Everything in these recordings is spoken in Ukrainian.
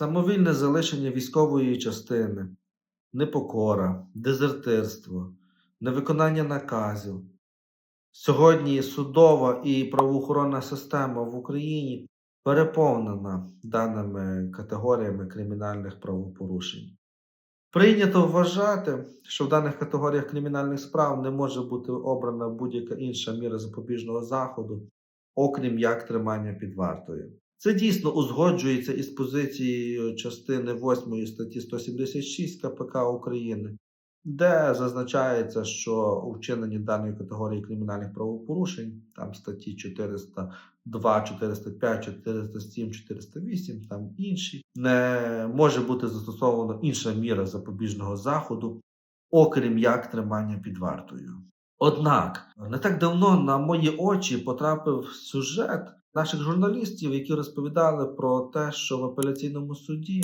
самовільне залишення військової частини, непокора, дезертирство, невиконання наказів. Сьогодні судова і правоохоронна система в Україні переповнена даними категоріями кримінальних правопорушень. Прийнято вважати, що в даних категоріях кримінальних справ не може бути обрана будь-яка інша міра запобіжного заходу, окрім як тримання під вартою. Це дійсно узгоджується із позицією частини 8 статті 176 КПК України, де зазначається, що у вчиненні даної категорії кримінальних правопорушень, там статті 402, 405, 407, 408, там інші, не може бути застосована інша міра запобіжного заходу, окрім як тримання під вартою. Однак не так давно на мої очі потрапив сюжет наших журналістів, які розповідали про те, що в апеляційному суді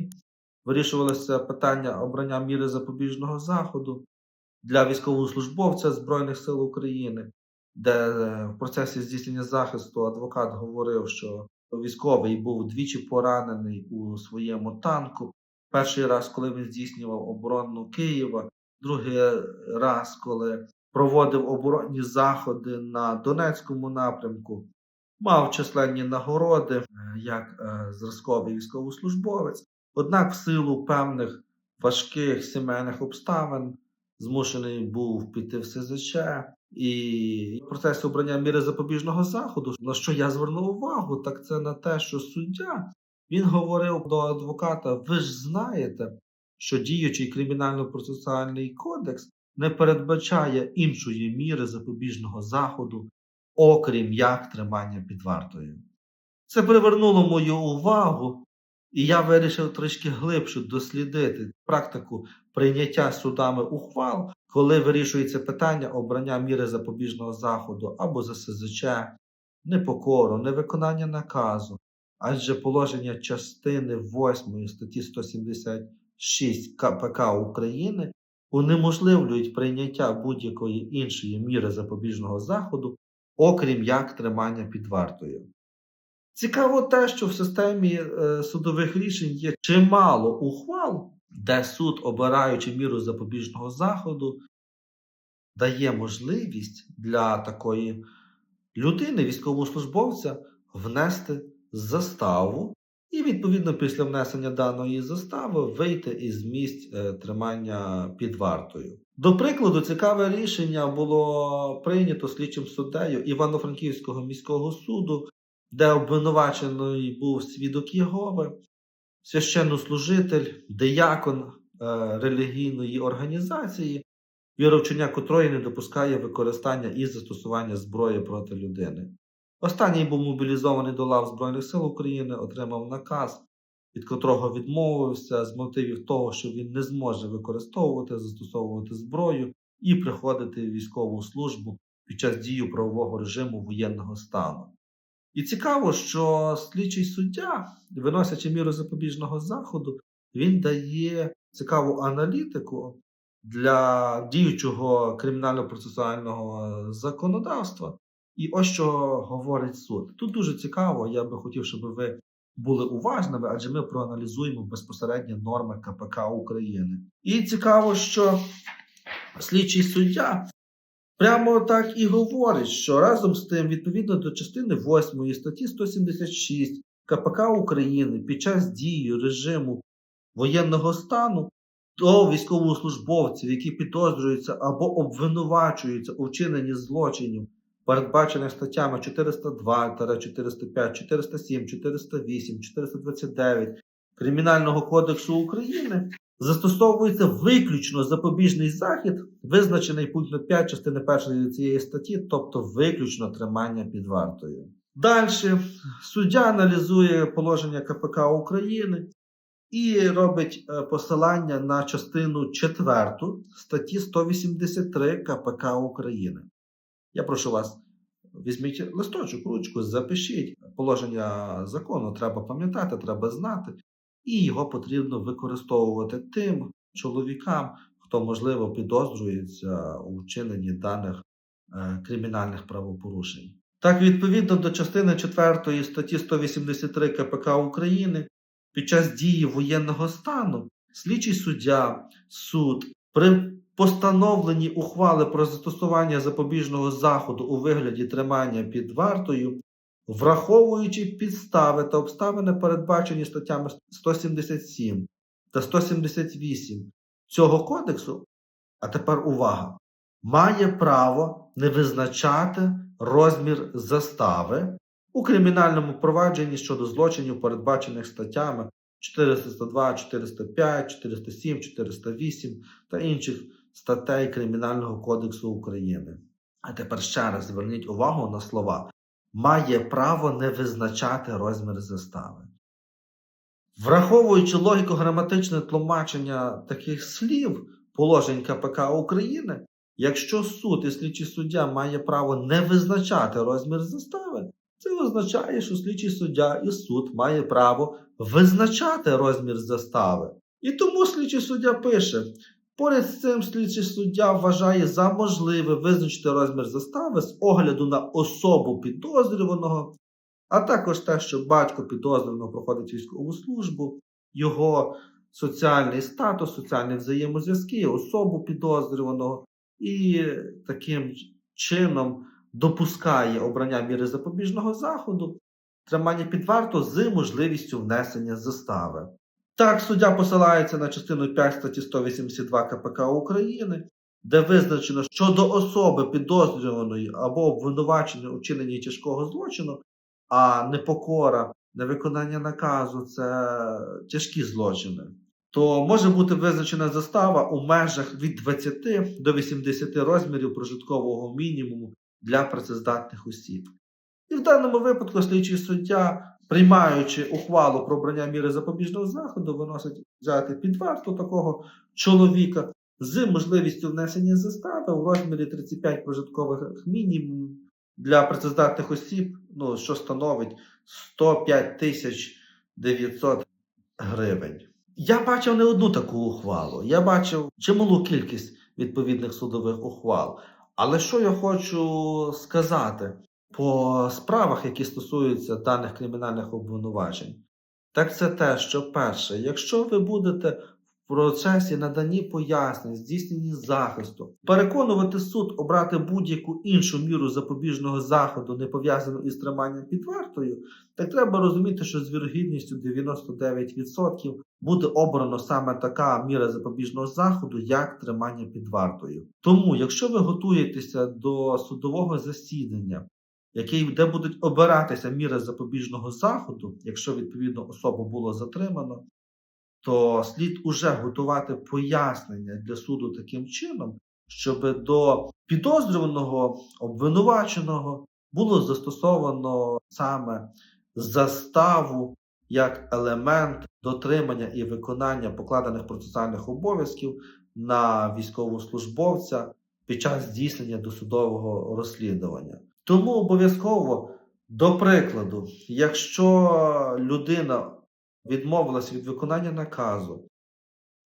вирішувалося питання обрання міри запобіжного заходу для військовослужбовця Збройних сил України, де е, в процесі здійснення захисту адвокат говорив, що військовий був двічі поранений у своєму танку. Перший раз, коли він здійснював оборону Києва, другий раз, коли проводив оборонні заходи на Донецькому напрямку, мав численні нагороди е, як е, зразковий військовослужбовець. Однак, в силу певних важких сімейних обставин змушений був піти в СЗЧ. І в процесі обрання міри запобіжного заходу, на що я звернув увагу, так це на те, що суддя він говорив до адвоката: ви ж знаєте, що діючий кримінально-процесуальний кодекс не передбачає іншої міри запобіжного заходу, окрім як тримання під вартою. Це привернуло мою увагу, і я вирішив трішки глибше дослідити практику прийняття судами ухвал, коли вирішується питання обрання міри запобіжного заходу або за СЗЧ, непокору, невиконання наказу, адже положення частини 8 статті 176 КПК України унеможливлюють прийняття будь-якої іншої міри запобіжного заходу, окрім як тримання під вартою. Цікаво те, що в системі е, судових рішень є чимало ухвал, де суд, обираючи міру запобіжного заходу, дає можливість для такої людини, військовослужбовця, внести заставу і, відповідно, після внесення даної застави вийти із місць е, тримання під вартою. До прикладу, цікаве рішення було прийнято слідчим суддею Івано-Франківського міського суду, де обвинувачений був свідок Єгови, священнослужитель, диякон е, релігійної організації, віровчення котрої не допускає використання і застосування зброї проти людини. Останній був мобілізований до лав Збройних сил України, отримав наказ, від котрого відмовився з мотивів того, що він не зможе використовувати, застосовувати зброю і приходити в військову службу під час дії правового режиму воєнного стану. І цікаво, що слідчий суддя, виносячи міру запобіжного заходу, він дає цікаву аналітику для діючого кримінально-процесуального законодавства. І ось що говорить суд. Тут дуже цікаво, я би хотів, щоб ви були уважними, адже ми проаналізуємо безпосередньо норми КПК України. І цікаво, що слідчий суддя прямо так і говорить, що разом з тим, відповідно до частини 8 статті 176 КПК України під час дії режиму воєнного стану до військовослужбовців, які підозрюються або обвинувачуються у вчиненні злочинів, передбачених статтями 402, 405, 407, 408, 429 Кримінального кодексу України, застосовується виключно запобіжний захід, визначений пунктом 5 частини 1 цієї статті, тобто виключно тримання під вартою. Далі суддя аналізує положення КПК України і робить е, посилання на частину 4 статті 183 КПК України. Я прошу вас, візьміть листочок, ручку, запишіть положення закону, треба пам'ятати, треба знати, і його потрібно використовувати тим чоловікам, хто, можливо, підозрюється у вчиненні даних е, кримінальних правопорушень. Так, відповідно до частини 4 статті 183 КПК України, під час дії воєнного стану слідчий суддя, суд при постановленні ухвали про застосування запобіжного заходу у вигляді тримання під вартою, враховуючи підстави та обставини, передбачені статтями 177 та 178 цього кодексу, а тепер увага, має право не визначати розмір застави у кримінальному провадженні щодо злочинів, передбачених статтями 402, 405, 407, 408 та інших статей Кримінального кодексу України. А тепер ще раз зверніть увагу на слова має право не визначати розмір застави. Враховуючи логіку граматичне тлумачення таких слів положень КПК України, якщо суд і слідчий суддя має право не визначати розмір застави, це означає, що слідчий суддя і суд має право визначати розмір застави. І тому слідчий суддя пише: поряд з цим слідчий суддя вважає за можливе визначити розмір застави з огляду на особу підозрюваного, а також те, що батько підозрюваного проходить військову службу, його соціальний статус, соціальні взаємозв'язки, особу підозрюваного, і таким чином допускає обрання міри запобіжного заходу, тримання під варту з можливістю внесення застави. Так, суддя посилається на частину 5 статті 182 КПК України, де визначено, що до особи підозрюваної або обвинуваченої у вчиненні тяжкого злочину, а непокора, невиконання наказу це тяжкі злочини, то може бути визначена застава у межах від 20 до 80 розмірів прожиткового мінімуму для працездатних осіб. І в даному випадку слідчий суддя, приймаючи ухвалу про обрання міри запобіжного заходу, виносить взяти під варту такого чоловіка з можливістю внесення застави у розмірі 35 прожиткових мінімумів для працездатних осіб, ну, що становить 105 тисяч 900 гривень. Я бачив не одну таку ухвалу. Я бачив чималу кількість відповідних судових ухвал. Але що я хочу сказати по справах, які стосуються даних кримінальних обвинувачень, так це те, що перше, якщо ви будете в процесі наданні пояснень, здійсненні захисту, переконувати суд обрати будь-яку іншу міру запобіжного заходу, не пов'язану із триманням під вартою, так треба розуміти, що з вірогідністю 99% буде обрано саме така міра запобіжного заходу, як тримання під вартою. Тому, якщо ви готуєтеся до судового засідання, який, де будуть обиратися міри запобіжного заходу, якщо відповідно особу було затримано, то слід уже готувати пояснення для суду таким чином, щоб до підозрюваного обвинуваченого було застосовано саме заставу як елемент дотримання і виконання покладених процесуальних обов'язків на військовослужбовця під час здійснення досудового розслідування. Тому обов'язково, до прикладу, якщо людина відмовилась від виконання наказу,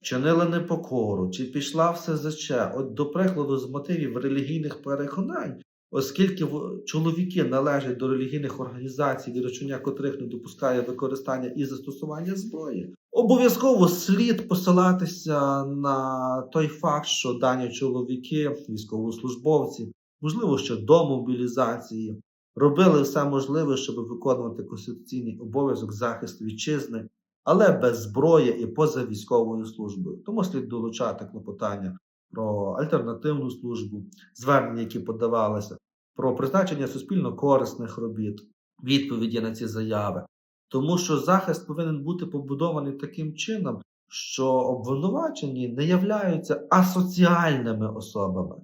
чинила непокору чи пішла в СЗЧ, от до прикладу, з мотивів релігійних переконань, оскільки чоловіки належать до релігійних організацій, віручення котрих не допускає використання і застосування зброї, обов'язково слід посилатися на той факт, що дані чоловіки, військовослужбовці, можливо, ще до мобілізації, робили все можливе, щоб виконувати конституційний обов'язок захисту вітчизни, але без зброї і поза військовою службою. Тому слід долучати клопотання про альтернативну службу, звернення, які подавалися, про призначення суспільно корисних робіт, відповіді на ці заяви. Тому що захист повинен бути побудований таким чином, що обвинувачені не являються асоціальними особами,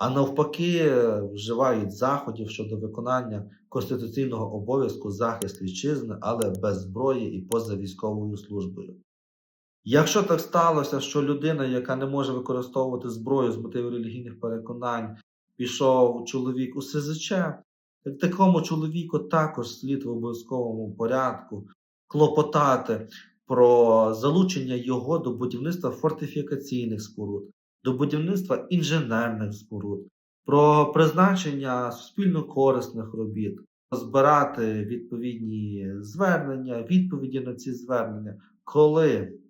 а навпаки, вживають заходів щодо виконання конституційного обов'язку захист вітчизни, але без зброї і поза військовою службою. Якщо так сталося, що людина, яка не може використовувати зброю з мотивів релігійних переконань, пішов чоловік у СЗЧ, так такому чоловіку також слід в обов'язковому порядку клопотати про залучення його до будівництва фортифікаційних споруд, до будівництва інженерних споруд, про призначення суспільно корисних робіт, збирати відповідні звернення, відповіді на ці звернення, коли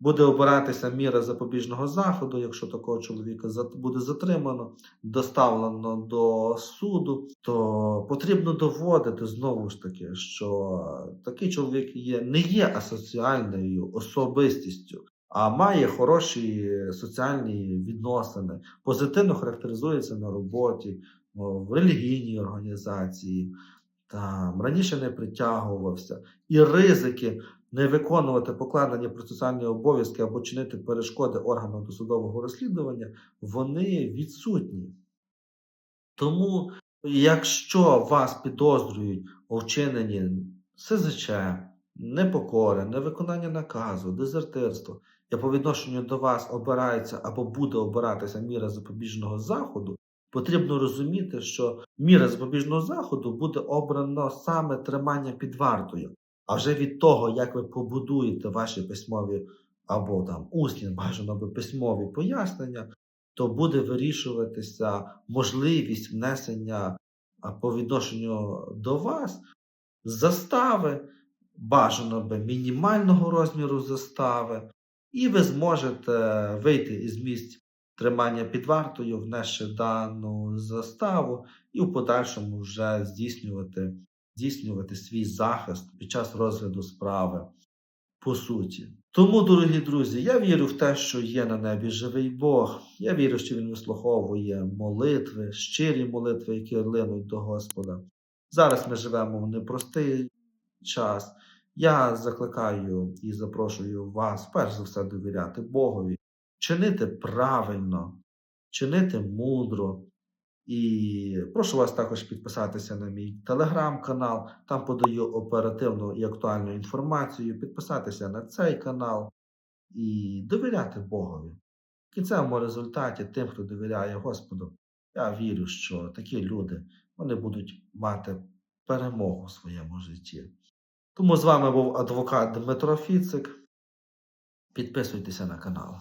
буде обиратися міра запобіжного заходу, якщо такого чоловіка буде затримано, доставлено до суду, то потрібно доводити знову ж таки, що такий чоловік є, не є асоціальною особистістю, а має хороші соціальні відносини, позитивно характеризується на роботі, в релігійній організації, там раніше не притягувався, і ризики не виконувати покладені процесуальні обов'язки або чинити перешкоди органам досудового розслідування, вони відсутні. Тому, якщо вас підозрюють у вчиненні СЗЧ, непокори, невиконання наказу, дезертирство, по відношенню до вас обирається або буде обиратися міра запобіжного заходу, потрібно розуміти, що міра запобіжного заходу буде обрано саме тримання під вартою. А вже від того, як ви побудуєте ваші письмові або там усні, бажано би письмові пояснення, то буде вирішуватися можливість внесення по відношенню до вас застави, бажано би мінімального розміру застави, і ви зможете вийти із місць тримання під вартою, внесши дану заставу, і в подальшому вже здійснювати, здійснювати свій захист під час розгляду справи по суті. Тому, дорогі друзі, я вірю в те, що є на небі живий Бог. Я вірю, що Він вислуховує молитви, щирі молитви, які линуть до Господа. Зараз ми живемо в непростий час. Я закликаю і запрошую вас, перш за все, довіряти Богові, чинити правильно, чинити мудро. І прошу вас також підписатися на мій телеграм-канал. Там подаю оперативну і актуальну інформацію, підписатися на цей канал і довіряти Богові. В кінцевому результаті тим, хто довіряє Господу, я вірю, що такі люди вони будуть мати перемогу в своєму житті. Тому з вами був адвокат Дмитро Фіцик. Підписуйтеся на канал.